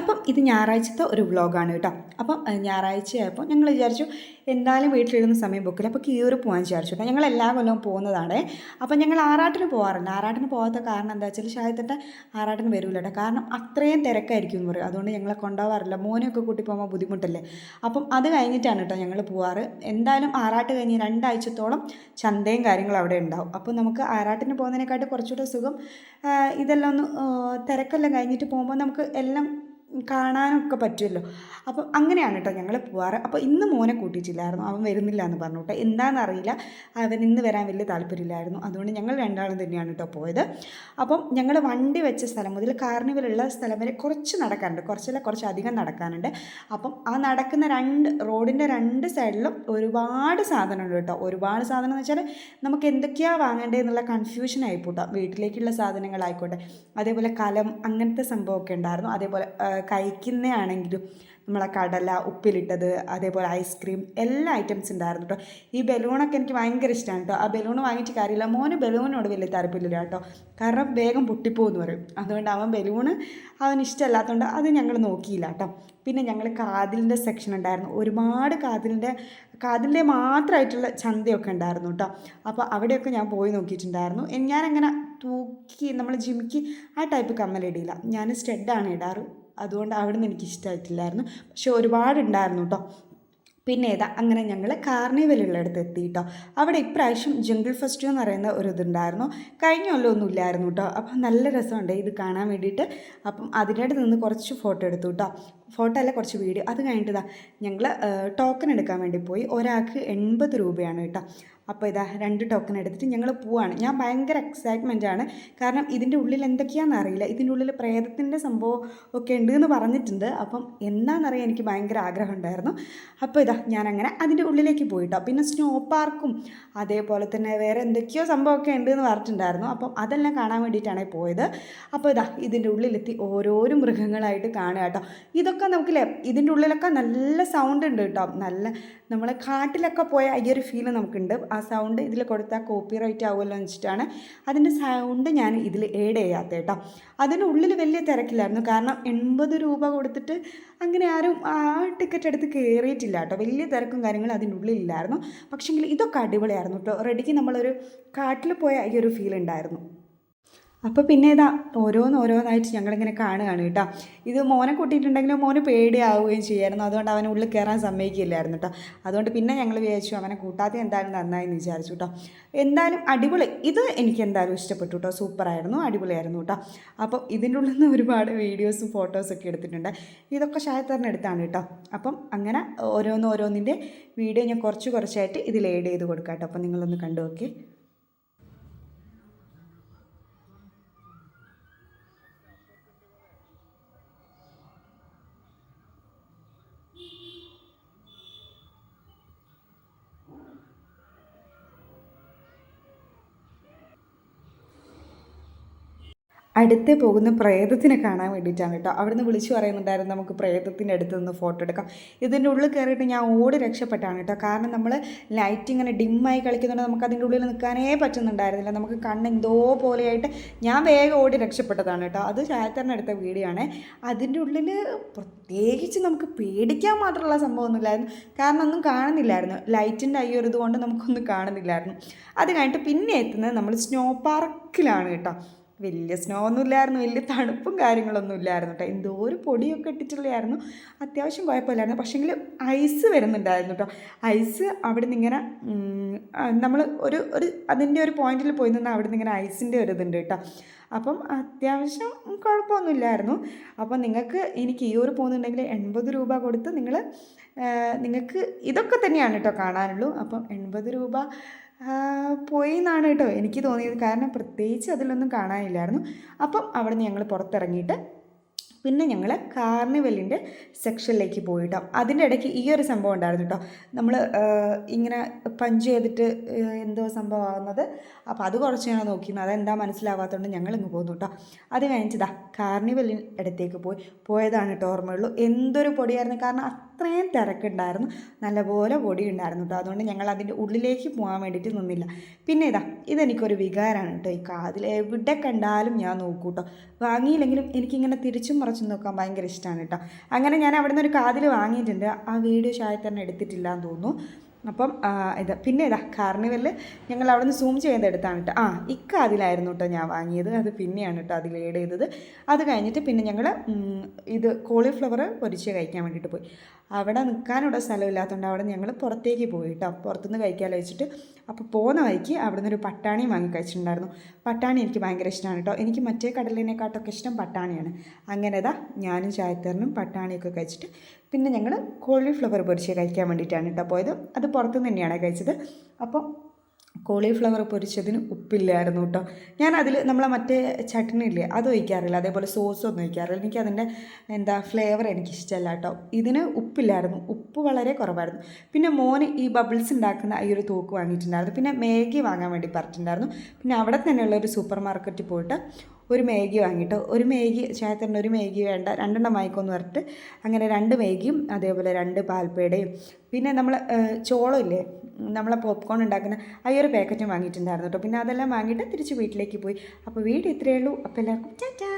അപ്പം ഇത് ഞായറാഴ്ചത്തെ ഒരു വ്ളോഗാണ് കേട്ടോ. അപ്പം ഞായറാഴ്ചയായപ്പോൾ ഞങ്ങൾ വിചാരിച്ചു എന്തായാലും വീട്ടിലിരുന്ന സമയം ബുക്കിൽ അപ്പോൾ കീറി പോകാൻ വിചാരിച്ചു കേട്ടോ. ഞങ്ങൾ എല്ലാ കൊല്ലവും പോകുന്നതാണ്. അപ്പം ഞങ്ങൾ ആറാട്ടിന് പോകാറുണ്ട് ആറാട്ടിന് പോകാത്ത കാരണം എന്താ വെച്ചാൽ ഷായത്തിന്റെ ആറാട്ടിന് വരില്ല കേട്ടോ. കാരണം അത്രയും തിരക്കായിരിക്കും എന്ന് പറയും. അതുകൊണ്ട് ഞങ്ങളെ കൊണ്ടുപോകാറില്ല മോനെയൊക്കെ കൂട്ടി പോകുമ്പോൾ ബുദ്ധിമുട്ടല്ലേ? അപ്പം അത് കഴിഞ്ഞിട്ടാണ് കേട്ടോ ഞങ്ങൾ പോവാറ്. എന്തായാലും ആറാട്ട് കഴിഞ്ഞ് രണ്ടാഴ്ചത്തോളം ചന്തയും കാര്യങ്ങളും അവിടെ ഉണ്ടാവും. അപ്പം നമുക്ക് ആറാട്ടിന് പോകുന്നതിനെക്കാട്ട് കുറച്ചുകൂടെ സുഖം ഇതെല്ലാം ഒന്ന് തിരക്കെല്ലാം കഴിഞ്ഞിട്ട് പോകുമ്പോൾ നമുക്ക് എല്ലാം കാണാനൊക്കെ പറ്റുമല്ലോ. അപ്പം അങ്ങനെയാണ് കേട്ടോ ഞങ്ങൾ പോവാറ്. അപ്പോൾ ഇന്ന് മോനെ കൂട്ടിയിട്ടില്ലായിരുന്നു. അവൻ വരുന്നില്ല എന്ന് പറഞ്ഞു കേട്ടോ എന്താണെന്ന് അറിയില്ല. അവൻ ഇന്ന് വരാൻ വലിയ താല്പര്യമില്ലായിരുന്നു. അതുകൊണ്ട് ഞങ്ങൾ രണ്ടാളും തന്നെയാണ് കേട്ടോ പോയത്. അപ്പം ഞങ്ങൾ വണ്ടി വെച്ച സ്ഥലം മുതൽ കാർണിവലുള്ള സ്ഥലം വരെ കുറച്ച് നടക്കാനുണ്ട്. കുറച്ചല്ല കുറച്ച് അധികം നടക്കാനുണ്ട്. അപ്പം ആ നടക്കുന്ന രണ്ട് റോഡിന്റെ രണ്ട് സൈഡിലും ഒരുപാട് സാധനമുണ്ട് കേട്ടോ ഒരുപാട് സാധനം എന്ന് വെച്ചാൽ നമുക്ക് എന്തൊക്കെയാണ് വാങ്ങേണ്ടത് എന്നുള്ള കൺഫ്യൂഷൻ ആയിപ്പോട്ടോ വീട്ടിലേക്കുള്ള സാധനങ്ങളായിക്കോട്ടെ അതേപോലെ കലം അങ്ങനത്തെ സംഭവമൊക്കെ ഉണ്ടായിരുന്നു. അതേപോലെ കഴിക്കുന്നതാണെങ്കിലും നമ്മളെ കടല ഉപ്പിലിട്ടത് അതേപോലെ ഐസ്ക്രീം എല്ലാ ഐറ്റംസ് ഉണ്ടായിരുന്നു കേട്ടോ. ഈ ബലൂണൊക്കെ എനിക്ക് ഭയങ്കര ഇഷ്ടമാണ് കേട്ടോ. ആ ബലൂൺ വാങ്ങിയിട്ട് കാര്യമില്ല. മോന് ബലൂണിനോട് വലിയ താല്പര്യമില്ല കേട്ടോ. കാരണം വേഗം പൊട്ടിപ്പോകുമെന്ന് പറയും. അതുകൊണ്ട് അവൻ ബലൂണ് അവൻ ഇഷ്ടമല്ലാത്തതുകൊണ്ട് അത് ഞങ്ങൾ നോക്കിയില്ല കേട്ടോ. പിന്നെ ഞങ്ങൾ കാതിലിന്റെ സെക്ഷൻ ഉണ്ടായിരുന്നു. ഒരുപാട് കാതിലിന്റെ കാതിലിന്റെ മാത്രമായിട്ടുള്ള ചന്തയൊക്കെ ഉണ്ടായിരുന്നു കേട്ടോ. അപ്പോൾ അവിടെയൊക്കെ ഞാൻ പോയി നോക്കിയിട്ടുണ്ടായിരുന്നു. ഞാനങ്ങനെ തൂക്കി നമ്മൾ ജിമിക്ക് ആ ടൈപ്പ് കമ്മലിടിയില്ല ഞാൻ സ്റ്റെഡാണ് ഇടാറ്. അതുകൊണ്ട് അവിടെ നിന്ന് എനിക്ക് ഇഷ്ടമായിട്ടില്ലായിരുന്നു പക്ഷെ ഒരുപാട് ഉണ്ടായിരുന്നു കേട്ടോ പിന്നെ ഏതാ അങ്ങനെ ഞങ്ങൾ കാർണിവലുള്ളിടത്ത് എത്തി കേട്ടോ അവിടെ ഇപ്രാവശ്യം ജംഗിൾ ഫെസ്റ്റ് എന്ന് പറയുന്ന ഒരു ഇതുണ്ടായിരുന്നു. കഴിഞ്ഞ കൊല്ലം ഒന്നും ഇല്ലായിരുന്നു കേട്ടോ അപ്പം നല്ല രസമുണ്ട് ഇത് കാണാൻ വേണ്ടിയിട്ട്. അപ്പം അതിനിടെ നിന്ന് കുറച്ച് ഫോട്ടോ എടുത്തു കേട്ടോ ഫോട്ടോ അല്ല കുറച്ച് വീഡിയോ. അത് കഴിഞ്ഞിട്ട് ഇതാ ഞങ്ങൾ ടോക്കൺ എടുക്കാൻ വേണ്ടി പോയി. ഒരാൾക്ക് എൺപത് രൂപയാണ് കേട്ടോ. അപ്പോൾ ഇതാ രണ്ട് ടോക്കൺ എടുത്തിട്ട് ഞങ്ങൾ പോവാണ്. ഞാൻ ഭയങ്കര എക്സൈറ്റ്മെന്റ് ആണ്. കാരണം ഇതിന്റെ ഉള്ളിൽ എന്തൊക്കെയാണെന്ന് അറിയില്ല. ഇതിന്റെ ഉള്ളിൽ പ്രേതത്തിന്റെ സംഭവം ഒക്കെ ഉണ്ട് എന്ന് പറഞ്ഞിട്ടുണ്ട്. അപ്പം എന്താണെന്നറിയാൻ എനിക്ക് ഭയങ്കര ആഗ്രഹം ഉണ്ടായിരുന്നു. അപ്പോൾ ഇതാ ഞാൻ അങ്ങനെ അതിന്റെ ഉള്ളിലേക്ക് പോയിട്ടോ പിന്നെ സ്നോ പാർക്കും അതേപോലെ തന്നെ വേറെ എന്തൊക്കെയോ സംഭവമൊക്കെ ഉണ്ട് എന്ന് പറഞ്ഞിട്ടുണ്ടായിരുന്നു. അപ്പം അതെല്ലാം കാണാൻ വേണ്ടിയിട്ടാണ് പോയത്. അപ്പോൾ ഇതാ ഇതിന്റെ ഉള്ളിലെത്തി ഓരോരോ മൃഗങ്ങളായിട്ട് കാണുക കേട്ടോ. നമുക്കില്ലേ ഇതിന്റെ ഉള്ളിലൊക്കെ നല്ല സൗണ്ട് ഉണ്ട് കേട്ടോ. നല്ല നമ്മൾ കാട്ടിലൊക്കെ പോയ ഈ ഒരു ഫീൽ നമുക്കുണ്ട്. ആ സൗണ്ട് ഇതിൽ കൊടുത്താൽ കോപ്പി റൈറ്റ് ആവുമല്ലോ എന്ന് വെച്ചിട്ടാണ് അതിന്റെ സൗണ്ട് ഞാൻ ഇതിൽ ഏഡ് ചെയ്യാത്ത കേട്ടോ. അതിന്റെ ഉള്ളിൽ വലിയ തിരക്കില്ലായിരുന്നു. കാരണം എൺപത് രൂപ കൊടുത്തിട്ട് അങ്ങനെ ആരും ആ ടിക്കറ്റ് എടുത്ത് കയറിയിട്ടില്ല കേട്ടോ. വലിയ തിരക്കും കാര്യങ്ങളും അതിന്റെ ഉള്ളിലില്ലായിരുന്നു. പക്ഷേങ്കിൽ ഇതൊക്കെ അടിപൊളിയായിരുന്നു കേട്ടോ. റെഡിക്ക് നമ്മളൊരു കാട്ടിൽ പോയ ഈ ഒരു ഫീൽ ഉണ്ടായിരുന്നു. അപ്പോൾ പിന്നെ ഇതാ ഓരോന്ന് ഓരോന്നായിട്ട് ഞങ്ങളിങ്ങനെ കാണുകയാണ് കേട്ടോ. ഇത് മോനെ കൂട്ടിയിട്ടുണ്ടെങ്കിലും മോന് പേടിയാവുകയും ചെയ്യായിരുന്നു. അതുകൊണ്ട് അവനെ ഉള്ളിൽ കയറാൻ സമ്മതിക്കില്ലായിരുന്നു കേട്ടോ. അതുകൊണ്ട് പിന്നെ ഞങ്ങൾ വിചാരിച്ചു അവനെ കൂട്ടാതെ എന്തായാലും നന്നായി എന്ന് വിചാരിച്ചു കേട്ടോ. എന്തായാലും അടിപൊളി. ഇത് എനിക്ക് എന്തായാലും ഇഷ്ടപ്പെട്ടു കേട്ടോ. സൂപ്പറായിരുന്നു അടിപൊളിയായിരുന്നു കേട്ടോ. അപ്പോൾ ഇതിന്റെ ഉള്ളിൽ നിന്ന് ഒരുപാട് വീഡിയോസും ഫോട്ടോസൊക്കെ എടുത്തിട്ടുണ്ട്. ഇതൊക്കെ ഷായത്തറിന് എടുത്താണ് കേട്ടോ. അപ്പം അങ്ങനെ ഓരോന്ന് ഓരോന്നിന്റെ വീഡിയോ ഞാൻ കുറച്ച് കുറച്ചായിട്ട് ഇതിൽ ഏഡ് ചെയ്ത് കൊടുക്കാം കേട്ടോ. അപ്പം നിങ്ങളൊന്ന് കണ്ടു നോക്കി അടുത്ത് പോകുന്ന പ്രേതത്തിനെ കാണാൻ വേണ്ടിയിട്ടാണ് കേട്ടോ. അവിടുന്ന് വിളിച്ചു പറയുന്നുണ്ടായിരുന്നു നമുക്ക് പ്രേതത്തിന്റെ അടുത്ത് നിന്ന് ഫോട്ടോ എടുക്കാം. ഇതിന്റെ ഉള്ളിൽ കയറിയിട്ട് ഞാൻ ഓടി രക്ഷപ്പെട്ടാണ് കേട്ടോ. കാരണം നമ്മൾ ലൈറ്റ് ഇങ്ങനെ ഡിമ്മായി കളിക്കുന്നുണ്ട് നമുക്ക് അതിന്റെ ഉള്ളിൽ നിൽക്കാനേ പറ്റുന്നുണ്ടായിരുന്നില്ല. നമുക്ക് കണ്ണ് എന്തോ പോലെയായിട്ട് ഞാൻ വേഗം ഓടി രക്ഷപ്പെട്ടതാണ് കേട്ടോ. അത് ശായത്തറിന് അടുത്ത വീഡിയോ ആണ്. അതിന്റെ ഉള്ളിൽ പ്രത്യേകിച്ച് നമുക്ക് പേടിക്കാൻ മാത്രമുള്ള സംഭവമൊന്നുമില്ലായിരുന്നു. കാരണം ഒന്നും കാണുന്നില്ലായിരുന്നു. ലൈറ്റിന്റെ ഈ ഒരു ഇതുകൊണ്ട് നമുക്കൊന്നും കാണുന്നില്ലായിരുന്നു. അത് കഴിഞ്ഞിട്ട് പിന്നെ എത്തുന്നത് നമ്മൾ സ്നോ പാർക്കിലാണ് കേട്ടോ. വലിയ സ്നോ ഒന്നും ഇല്ലായിരുന്നു വലിയ തണുപ്പും കാര്യങ്ങളൊന്നും ഇല്ലായിരുന്നു കേട്ടോ. എന്തോ ഒരു പൊടിയൊക്കെ ഇട്ടിട്ടുള്ളതായിരുന്നു. അത്യാവശ്യം കുഴപ്പമില്ലായിരുന്നു. പക്ഷേങ്കിൽ ഐസ് വരുന്നുണ്ടായിരുന്നു കേട്ടോ. ഐസ് അവിടെ നിന്ന് ഇങ്ങനെ നമ്മൾ ഒരു ഒരു അതിന്റെ ഒരു പോയിന്റിൽ പോയി നിന്ന് അവിടെ നിന്ന് ഇങ്ങനെ ഐസിന്റെ ഒരു ഇതുണ്ട് കേട്ടോ. അപ്പം അത്യാവശ്യം കുഴപ്പമൊന്നുമില്ലായിരുന്നു. അപ്പം നിങ്ങൾക്ക് എനിക്ക് ഈ ഒരു പോകുന്നുണ്ടെങ്കിൽ എൺപത് രൂപ കൊടുത്ത് നിങ്ങൾ നിങ്ങൾക്ക് ഇതൊക്കെ തന്നെയാണ് കേട്ടോ കാണാനുള്ളൂ. അപ്പം എൺപത് രൂപ പോയി എന്നാണ് കേട്ടോ എനിക്ക് തോന്നിയത്. കാരണം പ്രത്യേകിച്ച് അതിലൊന്നും കാണാനില്ലായിരുന്നു. അപ്പം അവിടെ നിന്ന് ഞങ്ങൾ പുറത്തിറങ്ങിയിട്ട് പിന്നെ ഞങ്ങൾ കാർണിവലിന്റെ സെക്ഷനിലേക്ക് പോയിട്ടോ. അതിന്റെ ഇടയ്ക്ക് ഈ ഒരു സംഭവം ഉണ്ടായിരുന്നു കേട്ടോ. നമ്മൾ ഇങ്ങനെ പഞ്ച് ചെയ്തിട്ട് എന്തോ സംഭവമാകുന്നത് അപ്പോൾ അത് കുറച്ച് ഞാൻ നോക്കിയിരുന്നു. അതെന്താ മനസ്സിലാവാത്തതുകൊണ്ട് ഞങ്ങൾ ഇങ്ങ് പോന്നു കേട്ടോ. അത് കഴിഞ്ഞിട്ടാ കാർണിവലിന് ഇടത്തേക്ക് പോയി. പോയതാണ് കേട്ടോ ഓർമ്മയുള്ളൂ. എന്തൊരു പൊടിയായിരുന്നു. കാരണം അത്രയും തിരക്കുണ്ടായിരുന്നു. നല്ലപോലെ പൊടി ഉണ്ടായിരുന്നു കേട്ടോ. അതുകൊണ്ട് ഞങ്ങൾ അതിന്റെ ഉള്ളിലേക്ക് പോകാൻ വേണ്ടിയിട്ട് നിന്നില്ല. പിന്നെ ഇതാ ഇതെനിക്കൊരു വികാരമാണ് കേട്ടോ. ഈ കാതിൽ എവിടെ കണ്ടാലും ഞാൻ നോക്കൂ കേട്ടോ. വാങ്ങിയില്ലെങ്കിലും എനിക്കിങ്ങനെ തിരിച്ചും നോക്കാൻ ഭയങ്കര ഇഷ്ടമാണ് കേട്ടോ. അങ്ങനെ ഞാൻ അവിടെ നിന്ന് ഒരു കാതിൽ വാങ്ങിയിട്ടുണ്ട്. ആ വീഡിയോ ഷായത്തന്നെ എടുത്തിട്ടില്ല എന്ന് തോന്നുന്നു. അപ്പം ഇത് പിന്നെ ഇതാ കാർണിവലിൽ ഞങ്ങൾ അവിടെ നിന്ന് സൂം ചെയ്തെടുത്താണ് കേട്ടോ. ആ ഇക്ക അതിലായിരുന്നു കേട്ടോ ഞാൻ വാങ്ങിയത്. അത് പിന്നെയാണ് കേട്ടോ അതിൽ ഏഡ് ചെയ്തത്. അത് കഴിഞ്ഞിട്ട് പിന്നെ ഞങ്ങൾ ഇത് കോളിഫ്ലവർ പൊരിച്ച് കഴിക്കാൻ വേണ്ടിയിട്ട് പോയി. അവിടെ നിൽക്കാനുള്ള സ്ഥലമില്ലാത്തതുകൊണ്ട് അവിടെ ഞങ്ങൾ പുറത്തേക്ക് പോയി കേട്ടോ. പുറത്തുനിന്ന് കഴിക്കാമല്ലോ വെച്ചിട്ട്. അപ്പോൾ പോകുന്ന വഴിക്ക് അവിടെ നിന്ന് ഒരു പട്ടാണി വാങ്ങി കഴിച്ചിട്ടുണ്ടായിരുന്നു. പട്ടാണി എനിക്ക് ഭയങ്കര ഇഷ്ടമാണ് കേട്ടോ. എനിക്ക് മറ്റേ കടലിനെക്കാട്ടൊക്കെ ഇഷ്ടം പട്ടാണിയാണ്. അങ്ങനെ ഇതാ ഞാനും ചായത്തേറിനും പട്ടാണിയൊക്കെ കഴിച്ചിട്ട് പിന്നെ ഞങ്ങൾ കോളിഫ്ലവർ പൊരിച്ച് കഴിക്കാൻ വേണ്ടിയിട്ടാണ് കേട്ടോ പോയത്. അത് പുറത്തുനിന്ന് തന്നെയാണ് കഴിച്ചത്. അപ്പോൾ കോളിഫ്ലവർ പൊരിച്ചതിന് ഉപ്പില്ലായിരുന്നു കേട്ടോ ഞാൻ അതിൽ നമ്മളെ മറ്റേ ചട്നി ഇല്ലേ അത് ഒഴിക്കാറില്ല. അതേപോലെ സോസ് ഒന്നും ഒഴിക്കാറില്ല. എനിക്ക് അതിന്റെ എന്താ ഫ്ലേവർ എനിക്ക് ഇഷ്ടമല്ല കേട്ടോ ഇതിന് ഉപ്പില്ലായിരുന്നു. ഉപ്പ് വളരെ കുറവായിരുന്നു. പിന്നെ മോന് ഈ ബബിൾസ് ഉണ്ടാക്കുന്ന ഈ ഒരു തൂക്ക് വാങ്ങിയിട്ടുണ്ടായിരുന്നു. പിന്നെ മാഗി വാങ്ങാൻ വേണ്ടി പറഞ്ഞിട്ടുണ്ടായിരുന്നു. പിന്നെ അവിടെ തന്നെയുള്ള ഒരു സൂപ്പർ മാർക്കറ്റിൽ പോയിട്ട് ഒരു മേഗി വാങ്ങിയിട്ട് ഒരു മേഗി ചേട്ടന്റെ ഒരു മേഗി വേണ്ട രണ്ടെണ്ണം വാങ്ങിക്കൊന്ന് പറഞ്ഞിട്ട് അങ്ങനെ രണ്ട് മേഗിയും അതേപോലെ രണ്ട് പാൽപ്പേടയും. പിന്നെ നമ്മൾ ചോളം ഇല്ലേ നമ്മളെ പോപ്കോൺ ഉണ്ടാക്കുന്ന ആ ഒരു പാക്കറ്റും വാങ്ങിയിട്ടുണ്ടായിരുന്നു കേട്ടോ. പിന്നെ അതെല്ലാം വാങ്ങിയിട്ട് തിരിച്ച് വീട്ടിലേക്ക് പോയി. അപ്പോൾ വീട് ഇത്രയേ ഉള്ളൂ. അപ്പോൾ എല്ലാവർക്കും ചാറ്റാ